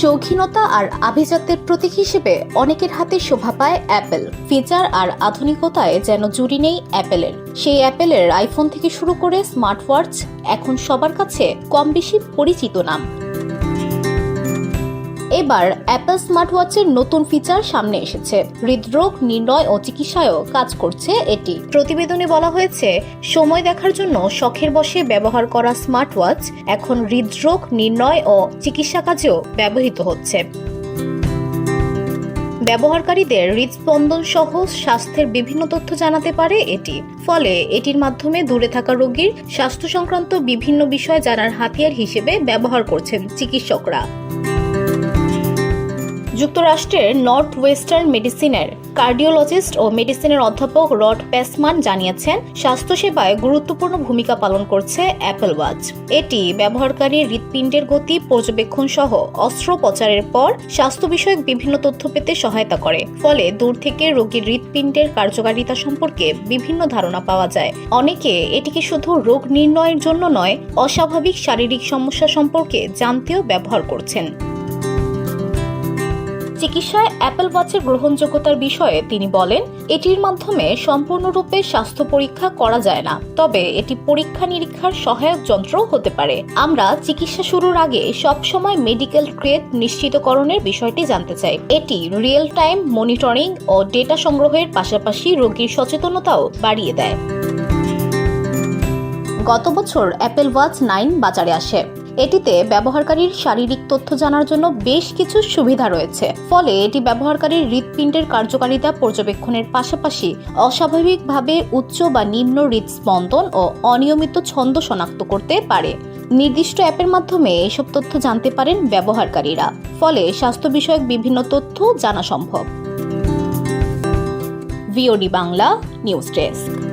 শৌখিনতা আর আভিজাত্যের প্রতীক হিসেবে অনেকের হাতে শোভা পায় অ্যাপেল। ফিচার আর আধুনিকতায় যেন জুড়ি নেই অ্যাপেলের। সেই অ্যাপেলের আইফোন থেকে শুরু করে স্মার্ট ওয়াচ এখন সবার কাছে কম বেশি পরিচিত নাম। এবার অ্যাপল স্মার্ট ওয়াচের নতুন ফিচার সামনে এসেছে। হৃদরোগ, নির্ণয় ও চিকিৎসায়ও কাজ করছে এটি। প্রতিবেদনে বলা হয়েছে, সময় দেখার জন্য শখের বসে ব্যবহার করা স্মার্ট ওয়াচ এখন হৃদরোগ, নির্ণয় ও চিকিৎসা কাজেও ব্যবহৃত হচ্ছে। ব্যবহারকারীদের হৃদস্পন্দন সহ স্বাস্থ্যের বিভিন্ন তথ্য জানাতে পারে এটি। ফলে এটির মাধ্যমে দূরে থাকা রোগীর স্বাস্থ্য সংক্রান্ত বিভিন্ন বিষয় জানার হাতিয়ার হিসেবে ব্যবহার করছেন চিকিৎসকরা। যুক্তরাষ্ট্রের নর্থ ওয়েস্টার্ন মেডিসিনের কার্ডিওলজিস্ট ও মেডিসিনের অধ্যাপক রড প্যাসমান জানিয়েছেন, স্বাস্থ্যসেবায় গুরুত্বপূর্ণ ভূমিকা পালন করছে অ্যাপল ওয়াচ এটি ব্যবহারকারীর হৃৎপিণ্ডের গতি পর্যবেক্ষণ সহ অস্ত্রোপচারের পর স্বাস্থ্য বিষয়ক বিভিন্ন তথ্য পেতে সহায়তা করে। ফলে দূর থেকে রোগীর হৃৎপিণ্ডের কার্যকারিতা সম্পর্কে বিভিন্ন ধারণা পাওয়া যায়। অনেকে এটিকে শুধু রোগ নির্ণয়ের জন্য নয়, অস্বাভাবিক শারীরিক সমস্যা সম্পর্কে জানতেও ব্যবহার করছেন। চিকিৎসায় অ্যাপল ওয়াচের গ্রহণযোগ্যতার বিষয়ে তিনি বলেন, এটির মাধ্যমে সম্পূর্ণরূপে স্বাস্থ্য পরীক্ষা করা যায় না, তবে এটি পরীক্ষা নিরীক্ষার সহায়ক যন্ত্র হতে পারে। আমরা চিকিৎসা শুরুর আগে সবসময় মেডিকেল গ্রেড নিশ্চিতকরণের বিষয়টি জানতে চাই। এটি রিয়েল টাইম মনিটরিং ও ডেটা সংগ্রহের পাশাপাশি রোগীর সচেতনতাও বাড়িয়ে দেয়। গত বছর অ্যাপেল ওয়াচ নাইন বাজারে আসে। এটিতে ব্যবহারকারীর শারীরিক তথ্য জানার জন্য বেশ কিছু সুবিধা রয়েছে। ফলে এটি ব্যবহারকারীর হৃৎপিণ্ডের কার্যকারিতা পর্যবেক্ষণের পাশাপাশি অস্বাভাবিকভাবে উচ্চ বা নিম্ন হৃদস্পন্দন ও অনিয়মিত ছন্দ শনাক্ত করতে পারে। নির্দিষ্ট অ্যাপের মাধ্যমে এসব তথ্য জানতে পারেন ব্যবহারকারীরা। ফলে স্বাস্থ্য বিষয়ক বিভিন্ন তথ্য জানা সম্ভব। VOD Bangla news desk.